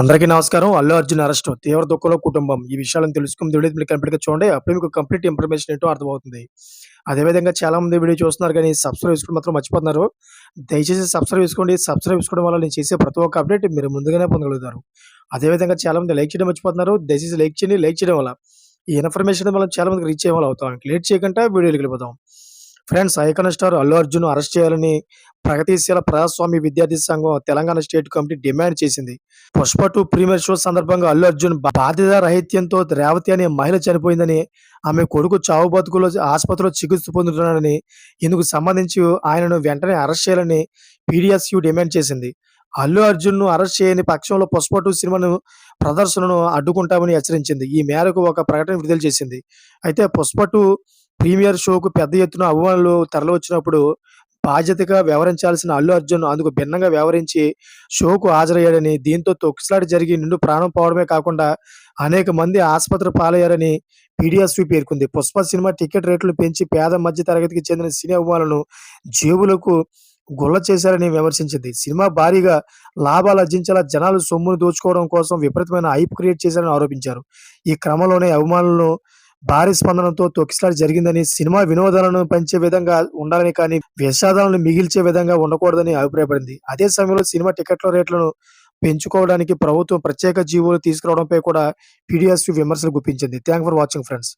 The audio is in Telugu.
అందరికీ నమస్కారం. అల్లు అర్జున్ అరెస్ట్ తీవ్ర దుఃఖంలో కుటుంబం. ఈ విషయాలను తెలుసుకుని వీడియో మీరు కంప్లీట్ చూడండి. అప్పుడు మీకు కంప్లీట్ ఇన్ఫర్మేషన్ ఏంటో అర్థమవుతుంది. అదేవిధంగా చాలా మంది వీడియో చూస్తున్నారు కానీ సబ్స్క్రైబ్ చేసుకోవడం మాత్రం మర్చిపోతున్నారు. దయచేసి సబ్స్క్రైబ్ చేసుకోండి. సబ్స్క్రైబ్ చేసుకోవడం వల్ల నేను చేసే ప్రతి ఒక్క అప్డేట్ మీరు ముందుగానే పొందగలుగుతారు. అదేవిధంగా చాలా మంది లైక్ చేయడం మర్చిపోతున్నారు. దయచేసి లైక్ చేయండి. లైక్ చేయడం వల్ల ఈ ఇన్ఫర్మేషన్ వల్ల చాలా మందికి రీచ్ అయ్యే అవుతాం. లేట్ చేయకుండా వీడియోకి వెళ్ళిపోతాం friends icon star Allu Arjun arrest చేయాలని ప్రగతిశీల ప్రజాస్వామ్య విద్యార్థి సంఘం తెలంగాణ స్టేట్ కమిటీ డిమాండ్ చేసింది. పుష్ప టూ ప్రీమియర్ షో సందర్భంగా అల్లు అర్జున్ బాధిత రహిత్యంతో రేవతి అనే మహిళ చనిపోయిందని ఆమె కొడుకు చావు బతుకులో ఆసుపత్రిలో చికిత్స పొందుతున్నాడని ఇందుకు సంబంధించి ఆయనను వెంటనే అరెస్ట్ చేయాలని పీడిఎస్యు డిమాండ్ చేసింది. అల్లు అర్జున్ను అరెస్ట్ చేయని పక్షంలో పుష్ప టూ సినిమాను ప్రదర్శనను అడ్డుకుంటామని హెచ్చరించింది. ఈ మేరకు ఒక ప్రకటన విడుదల చేసింది. అయితే పుష్ప టూ ప్రీమియర్ షోకు పెద్ద ఎత్తున అభిమానులు తరలివచ్చినప్పుడు బాధ్యతగా వ్యవహరించాల్సిన అల్లు అర్జున్ అందుకు భిన్నంగా వ్యవహరించి షోకు హాజరయ్యాడని దీంతో తొక్కిసలాట జరిగి నిండు ప్రాణం పోవడమే కాకుండా అనేక మంది ఆసుపత్రి పాలయ్యారని పీడిఎస్వి పేర్కొంది. పుష్ప సినిమా టికెట్ రేట్లు పెంచి పేద మధ్య తరగతికి చెందిన సినీ అభిమానులను జేబులకు గుల్ల చేశారని విమర్శించింది. సినిమా భారీగా లాభాలు ఆర్జించేలా జనాలు సొమ్మును దోచుకోవడం కోసం విపరీతమైన హైప్ క్రియేట్ చేశారని ఆరోపించారు. ఈ క్రమంలోనే అభిమానులను భారీ స్పందనతో తొక్కిసలాట జరిగిందని సినిమా వినోదాలను పెంచే విధంగా ఉండాలని కానీ విషాదాలను మిగిల్చే విధంగా ఉండకూడదని అభిప్రాయపడింది. అదే సమయంలో సినిమా టికెట్ల రేట్లను పెంచుకోవడానికి ప్రభుత్వం ప్రత్యేక జీవోలు తీసుకురావడంపై కూడా పీడిఎస్ విమర్శలు గుప్పించింది. Thank for watching friends.